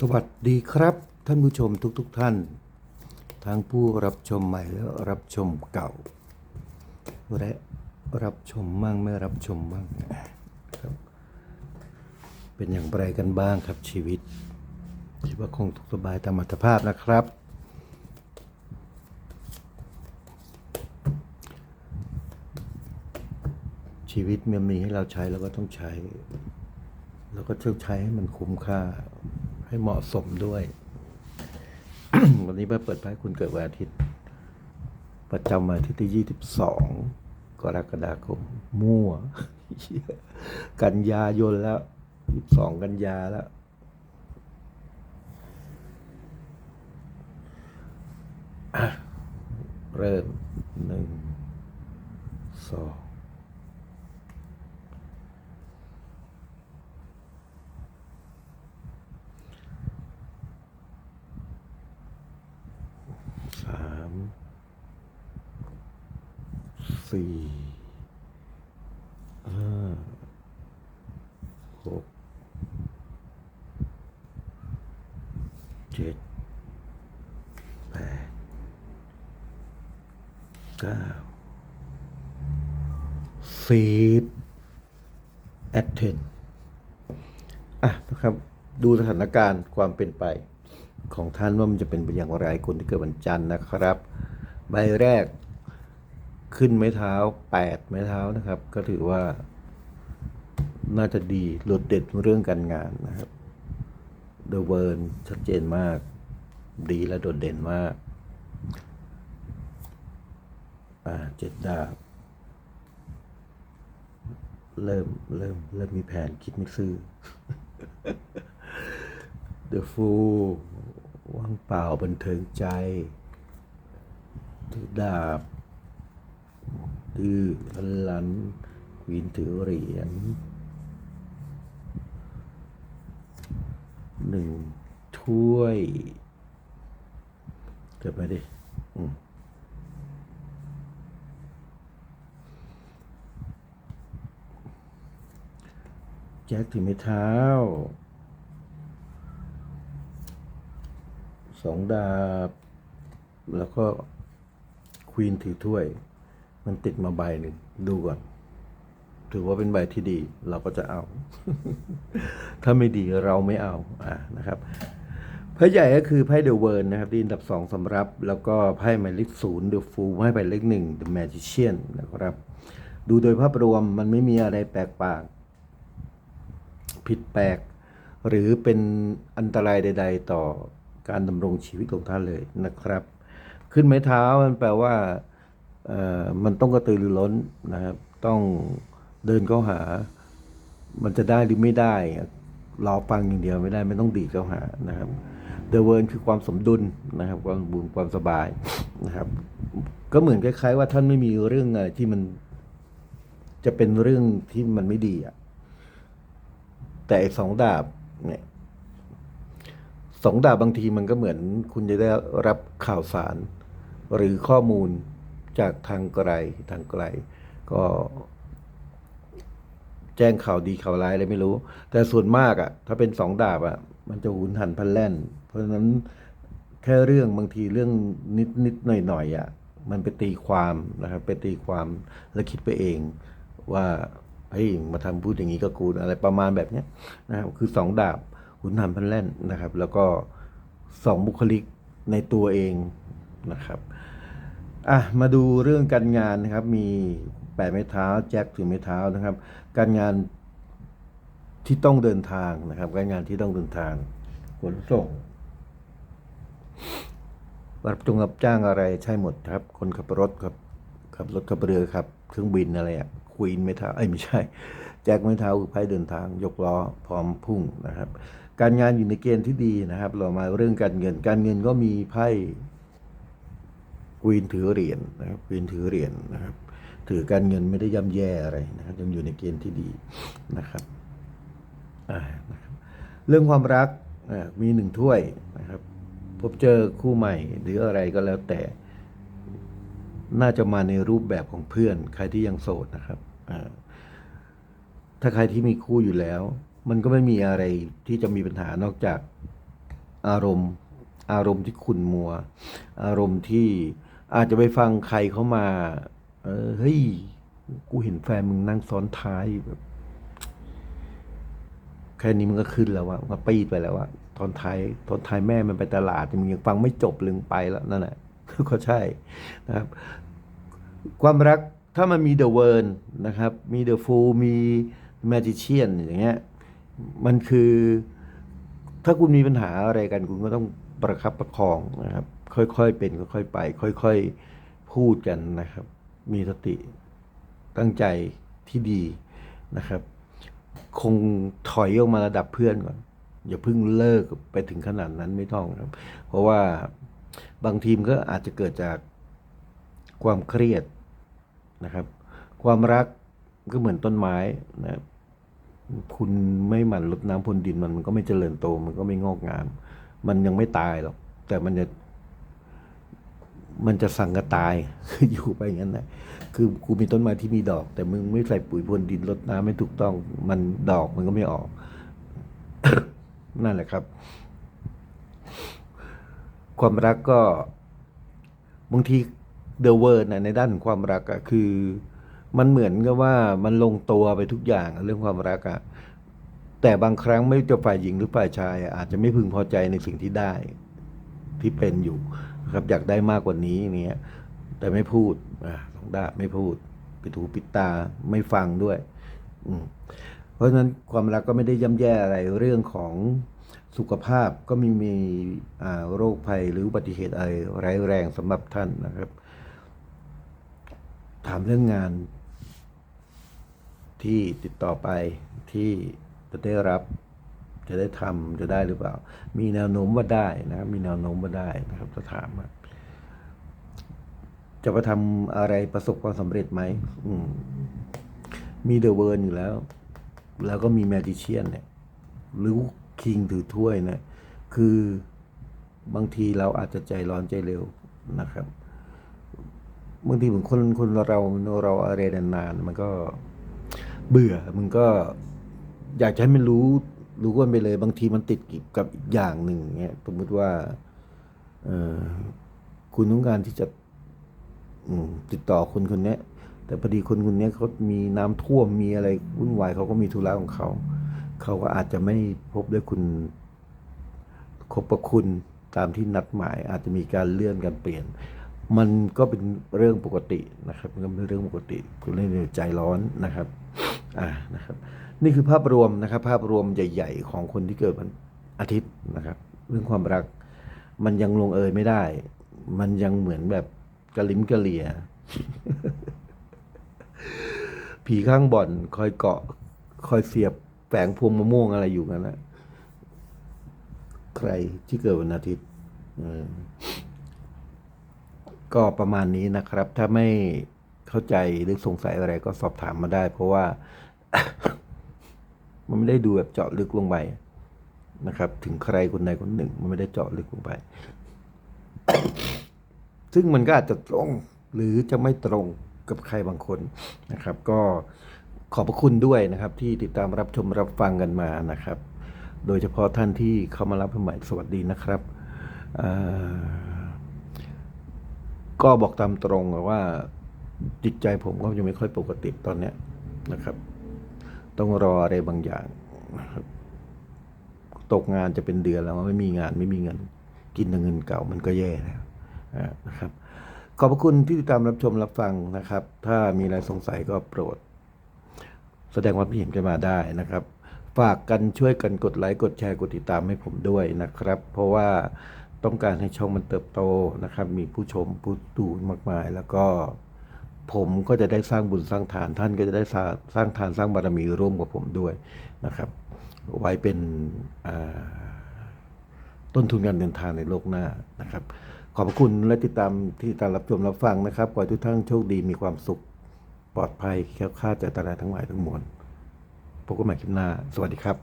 สวัสดีครับท่านผู้ชมทุกๆทท่าน ทั้งผู้รับชมใหม่และรับชมเก่า และรับชมมั่งไม่รับชมมั่งครับ เป็นอย่างไรกันบ้างครับชีวิตคิดว่าคงทุกสบายตามอัตภาพนะครับ ชีวิตมันมีให้เราใช้เราก็ต้องใช้ แล้วก็ต้องใช้ให้มันคุ้มค่า ให้เหมาะสมด้วย วันนี้มาเปิดไพ่คุณเกิดวันอาทิตย์ ประจำวันอาทิตย์ที่ 22 กรกฎาคม มั่ว กันยายนแล้ว 22 กันยาแล้วเริ่มหนึ่งสอง สี่ห้าหกเจ็ดแปดเก้าสิบแอดเทนอะนะครับดูสถานการณ์ความเป็นไปของท่านว่ามันจะเป็นไปอย่างไรคนที่เกิดวันจันทร์นะครับ ใบแรก ขึ้นไม้เท้าแปดไม้เท้านะครับ ก็ถือว่า น่าจะดีโดดเด่นเรื่องการงานนะครับเดอะเวิร์นชัดเจนมาก ดีและโดดเด่นมาก อ่าเจ็ดดาบ เริ่มเริ่มเริ่มมีแผนคิดไม่ซื่อ The Fool ว่างเปล่าบันเทิงใจถือดาบ ดื้อลันลันควีนถือเหรียญหนึ่งถ้วยเกิดมาดิแจ็คถือไม้เท้าสองดาบ แล้วก็ควีนถือถ้วย มันติดมาใบหนึ่งดูก่อน ถือว่าเป็นใบที่ดี เราก็จะเอา ถ้าไม่ดีเราไม่เอาอ่านะครับไพ่ใหญ่ก็คือไพ่เดอะเวิร์นนะครับที่อันดับสองสำรับ แล้วก็ไพ่หมายเลขศูนย์เดอะฟูให้หมายเลขหนึ่งเดอะแมจิเชียนนะครับ ดูโดยภาพรวมมันไม่มีอะไรแปลกปาก ผิดแปลก หรือเป็นอันตรายใด ๆ ต่อการดำรงชีวิตของท่านเลยนะครับ ขึ้นไม้เท้ามันแปลว่า มันต้องกระตือรือร้นนะครับต้องเดินเข้าหา มันจะได้หรือไม่ได้รอฟังอย่างเดียวไม่ได้ไม่ต้องดีดเข้าหานะครับเดอะเวิร์นคือความสมดุลนะครับ ความบูรณ์ความสบายนะครับ ก็เหมือนคล้าย ๆ ว่าท่านไม่มีเรื่องอะไรที่มันจะเป็นเรื่องที่มันไม่ดีอะแต่สองดาบเนี่ยสองดาบบางทีมันก็เหมือนคุณจะได้รับข่าวสารหรือข้อมูล จากทางไกลทางไกล ก็ แจ้งข่าวดีข่าวร้ายอะไรไม่รู้ แต่ส่วนมากอะ่ะ ถ้าเป็นสองดาบอะ่ะ มันจะหุนหันพลันแล่น เพราะฉะนั้นแค่เรื่องบางทีเรื่องนิดนิดหน่อยหน่อยอะ่ะ มันไปตีความนะครับไปตีความแล้วคิดไปเองว่าเฮ้ยมาทำพูดอย่างนี้ก็กูอะไรประมาณแบบเนี้ยนะครับคือสองดาบหุนหันพลันแล่นนะครับ แล้วก็สองบุคลิกในตัวเองนะครับ อะมาดูเรื่องการงานนะครับ มีแปดไม้เท้าแจ็คถือไม้เท้านะครับ การงานที่ต้องเดินทางนะครับ การงานที่ต้องเดินทางขนส่งรับจงรับจ้างอะไรใช่หมดครับ คนขับรถครับขับรถขับเรือครับเครื่องบินอะไรอะควีนไม้เท้าเอ้ยไม่ใช่ แจ็คไม้เท้าคือไพ่เดินทาง ยกล้อพร้อมพุ่งนะครับ การงานอยู่ในเกณฑ์ที่ดีนะครับ เรามาเรื่องการเงิน การเงินก็มีไพ่ ควีนถือเหรียญนะครับควีนถือเหรียญนะครับ ถือการเงินไม่ได้ย่ำแย่อะไรนะครับ ยังอยู่ในเกณฑ์ที่ดีนะครับอ่านะครับ เรื่องความรักมีหนึ่งถ้วยนะครับ พบเจอคู่ใหม่หรืออะไรก็แล้วแต่ น่าจะมาในรูปแบบของเพื่อน ใครที่ยังโสดนะครับถ้าใครที่มีคู่อยู่แล้ว มันก็ไม่มีอะไรที่จะมีปัญหานอกจากอารมณ์ อารมณ์ที่ขุ่นมัว อารมณ์ที่ อาจจะไปฟังใครเขามา เออเฮ้ย กูเห็นแฟนมึงนั่งซ้อนท้ายแบบ แค่นี้มันก็ขึ้นแล้วว่ามันก็ปีดไปแล้วว่าตอนท้ายตอนท้ายแม่มันไปตลาดมึงยังฟังไม่จบลึงไปแล้วนั่นแหละก็ใช่นะครับ ความรักถ้ามันมีเดอะเวิร์นนะครับ มีเดอะฟูมีแมจิเชียนอย่างเงี้ย มันคือ ถ้าคุณมีปัญหาอะไรกัน คุณก็ต้องประคับประคองนะครับ ค่อยๆเป็นค่อยๆไป ค่อยๆพูดกันนะครับ มีสติตั้งใจที่ดีนะครับ คงถอยออกมาระดับเพื่อนก่อน อย่าเพิ่งเลิกไปถึงขนาดนั้นไม่ต้องครับ เพราะว่าบางทีมก็อาจจะเกิดจากความเครียดนะครับ ความรักก็เหมือนต้นไม้นะครับคุณไม่หมั่นรดน้ำพรวนดินมันมันก็ไม่เจริญโต มันก็ไม่งอกงาม มันยังไม่ตายหรอก แต่มันจะ มันจะสั่งกระตายอยู่ไปงั้นนะคือกูมีต้นไม้ที่มีดอก แต่มึงไม่ใส่ปุ๋ยพรวนดินรดน้ำไม่ถูกต้อง มันดอกมันก็ไม่ออก นั่นแหละครับ ความรักก็บางทีเดอะเวิร์นะในด้านความรักอะคือ มันเหมือนกับว่ามันลงตัวไปทุกอย่างเรื่องความรักอะแต่บางครั้งไม่ว่าจะฝ่ายหญิงหรือฝ่ายชาย อาจจะไม่พึงพอใจในสิ่งที่ได้ ที่เป็นอยู่ นะครับ อยากได้มากกว่านี้เนี้ยแต่ไม่พูดอ่าสองด้าไม่พูด ปิดหูปิดตาไม่ฟังด้วย อืมเพราะฉะนั้นความรักก็ไม่ได้ย่ำแย่อะไรเรื่องของสุขภาพก็ไม่มีอ่าโรคภัยหรืออุบัติเหตุอะไรร้ายแรงสำหรับท่านนะครับ ถามเรื่องงานที่ติดต่อไปที่จะได้รับ จะได้ทำจะได้หรือเปล่า มีแนวโน้มว่าได้นะครับมีแนวโน้มว่าได้นะครับถ้าถามว่าจะไปทำอะไรประสบความสำเร็จไหมอืมมีเดอะเวิร์นอยู่แล้ว แล้วก็มีแมจิเชียนเนี่ยหรือคิงถือถ้วยนี่ยคือบางทีเราอาจจะใจร้อนใจเร็วนะครับบางทีเหมือนคนคนเราเราอะไรนานๆมันก็เบื่อมันก็อยากจะให้มันรู้ รู้กันไปเลย บางทีมันติดกับอีกอย่างหนึ่งเงี้ยสมมติว่าอคุณต้องการที่จะติดต่อคนคนนี้แต่พอดีคนคนนี้เขามีน้ำท่วมมีอะไรวุ่นวายเขาก็มีธุระของเขา เขาก็อาจจะไม่พบด้วยคุณคบประคุณตามที่นัดหมาย อาจจะมีการเลื่อนการเปลี่ยน มันก็เป็นเรื่องปกตินะครับมันก็เป็นเรื่องปกติคุณเล่นใจร้อนนะครับ อ่านะครับนี่คือภาพรวมนะครับ ภาพรวมใหญ่ ๆ ของคนที่เกิดวันอาทิตย์นะครับ เรื่องความรักมันยังลงเอยไม่ได้ มันยังเหมือนแบบกระลิมกระเหลียผีข้างบ่อน คอยเกาะ คอยเสียบแฝงพวงมะม่วงอะไรอยู่กันนะใครที่เกิดวันอาทิตย์ก็ประมาณนี้นะครับ ถ้าไม่เข้าใจหรือสงสัยอะไรก็สอบถามมาได้ เพราะว่า มันไม่ได้ดูแบบเจาะลึกลงไปนะครับ ถึงใครคนใดคนหนึ่ง มันไม่ได้เจาะลึกลงไป ซึ่งมันก็อาจจะตรง หรือจะไม่ตรงกับใครบางคนนะครับ ก็ขอบพระคุณด้วยนะครับ ที่ติดตามรับชมรับฟังกันมานะครับ โดยเฉพาะท่านที่เข้ามารับใหม่สวัสดีนะครับก็บอกตามตรงว่าจิตใจผมก็ยังไม่ค่อยปกติตอนนี้นะครับ ต้องรออะไรบางอย่างนะครับตกงานจะเป็นเดือนแล้วไม่มีงานไม่มีเงิน กินแต่เงินเก่ามันก็แย่แล้วนะครับ ขอบพระคุณที่ติดตามรับชมรับฟังนะครับ ถ้ามีอะไรสงสัยก็โปรด แสดงความคิดเห็นกันมาได้นะครับ ฝากกันช่วยกันกดไลค์กดแชร์กดติดตามให้ผมด้วยนะครับ เพราะว่าต้องการให้ช่องมันเติบโตนะครับ มีผู้ชมผู้ดูมากมายแล้วก็ ผมก็จะได้สร้างบุญสร้างฐานท่านก็จะได้สร้างสร้างฐานสร้างบารมีร่วมกับผมด้วยนะครับ ไว้เป็นต้นทุนการเดินทางในโลกหน้านะครับ ขอบพระคุณและติดตามที่ตามรับชมรับฟังนะครับขอให้ทุกท่านโชคดีมีความสุข ปลอดภัยแค้วคลาดจากอันตรายทั้งหลายทั้งมวลพบกันใหม่คลิปหน้า สวัสดีครับ